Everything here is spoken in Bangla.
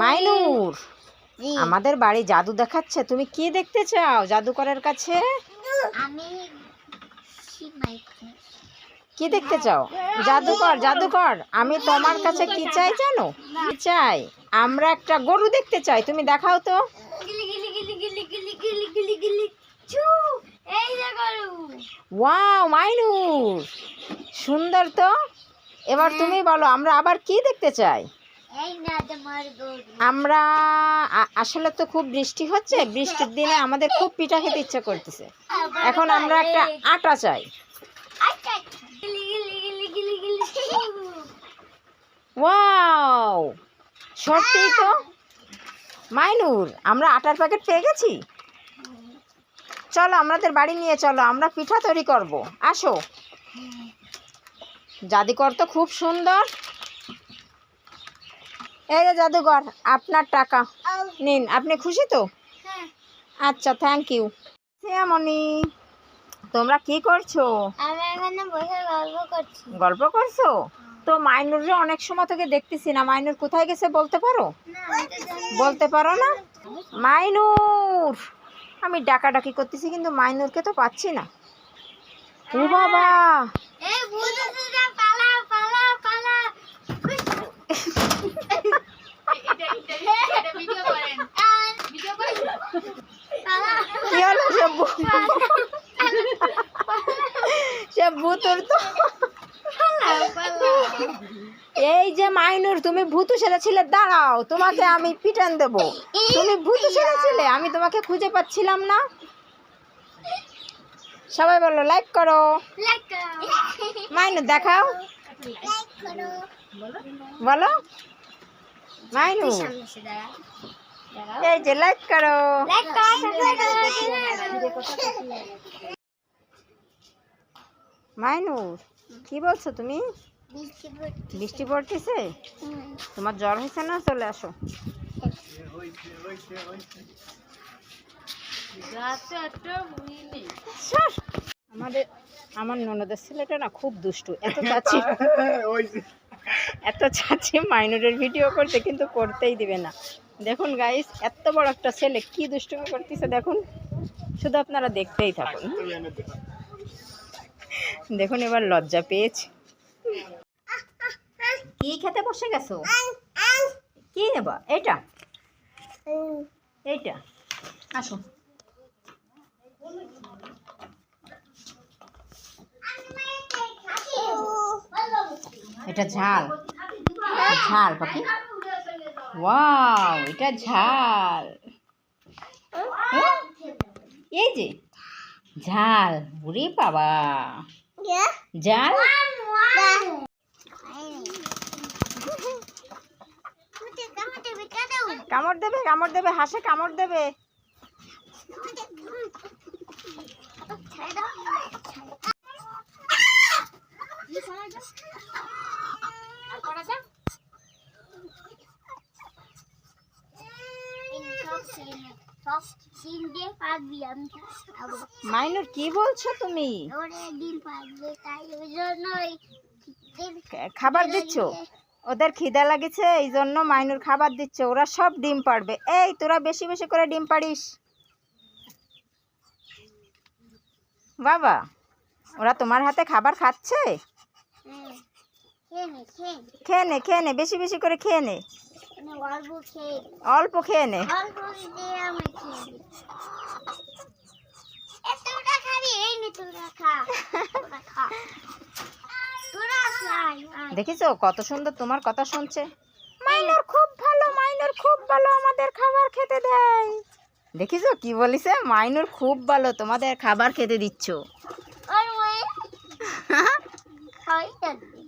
মাইনুর আমাদের বাড়ি জাদু দেখাচ্ছে তুমি কি দেখতে চাও জাদুকরের কাছে? আমি কি দেখতে চাও? জাদুকর জাদুকর আমি তোমার কাছে কি চাই জানো? কি চাই? আমরা একটা গরু দেখতে চাই তুমি দেখাও তো। ওয়াও মাইনুর সুন্দর তো। এবার তুমি বলো আমরা আবার কি দেখতে চাই? আমরা আসলে তো খুব বৃষ্টি হচ্ছে বৃষ্টির দিনে আমাদের খুব পিঠা খেতে ইচ্ছা করতেছে। এখন আমরা একটা আটা চাই। আচ্ছা ওয়াও! সত্যি তো? মাইনুর আমরা আটার প্যাকেট পেয়ে গেছি? চলো আমাদের বাড়ি নিয়ে চলো আমরা পিঠা তৈরি করব। আসো। জাদুকর তো খুব সুন্দর। এই যে জাদুকর আপনার টাকা। নিন আপনি খুশি তো? হ্যাঁ। আচ্ছা থ্যাংক ইউ শ্যামনি তোমরা কি করছ? গল্প করছি। তো মাইনুরে অনেক সময় থেকে দেখতেছি না। মাইনুর কোথায় গেছে বলতে পারো? বলতে পারো না? মাইনুর! আমি ডাকাডাকি করতেছি কিন্তু মাইনুরকে তো পাচ্ছি না। ও বাবা! সে ভূতুর তো। এই যে মাইনুর, তুমি ভূতু সেরেছিলে, দাঁড়াও, তোমাকে আমি পিটান দেব। তুমি ভূতু সেরেছিলে, আমি তোমাকে খুঁজে পাচ্ছিলাম না। সবাই বলো লাইক করো। মাইনুর দেখাও। বলো। দাঁড়াও এই যে লাইক করো। লাইক করো সাবস্ক্রাইব করো মাইনুর কি বলছো তুমি? বৃষ্টি পড়তেছে। তোমার জ্বর হয়েছে না? চলে আসো। আমাদের আমার ননদের ছেলেটা না খুব দুষ্টু। এত চাচ্ছি এত চাচ্ছি মাইনুরের ভিডিও করতে কিন্তু করতেই দিবে না। দেখুন গাইস এত বড় একটা ছেলে কি দুষ্টুমি করতেছে দেখুন। শুধু আপনারা দেখতেই থাকুন। দেখুন এবার লজ্জা পেয়েছে। কি খেতে বসে গেছো? কি নেবা? এটা এইটা। আসো। এটা ঝাল। ঝাল পাখি। ওয়াও এটা ঝাল। হ্যাঁ? এই যে। ঝাল ওরে বাবা। ঝাল কামড় দেবে কামড় দেবে হাসে কামড় দেবে সিন দিয়ে পারবি আমি খাব মাইনুর কি বলছো তুমি? খাবার দিচ্ছ? ওদের খিদা লাগেছে এই জন্য মাইনুর খাবার দিচ্ছে। ওরা সব ডিম পাড়বে। এই তোরা বেশি বেশি করে ডিম পাড়িস। বাবা ওরা তোমার হাতে খাবার খাচ্ছে? হ্যাঁ, খেয়ে নে খেয়ে নে। বেশি বেশি করে খেয়ে নে। অল্প খেয়ে নে। দেখিছো কত সুন্দর তোমার কথা শুনছে। মাইনর খুব ভালো মাইনর খুব ভালো আমাদের খাবার খেতে দেয়। দেখিছো কি বলিছে? মাইনর খুব ভালো তোমাদের খাবার খেতে দিচ্ছ।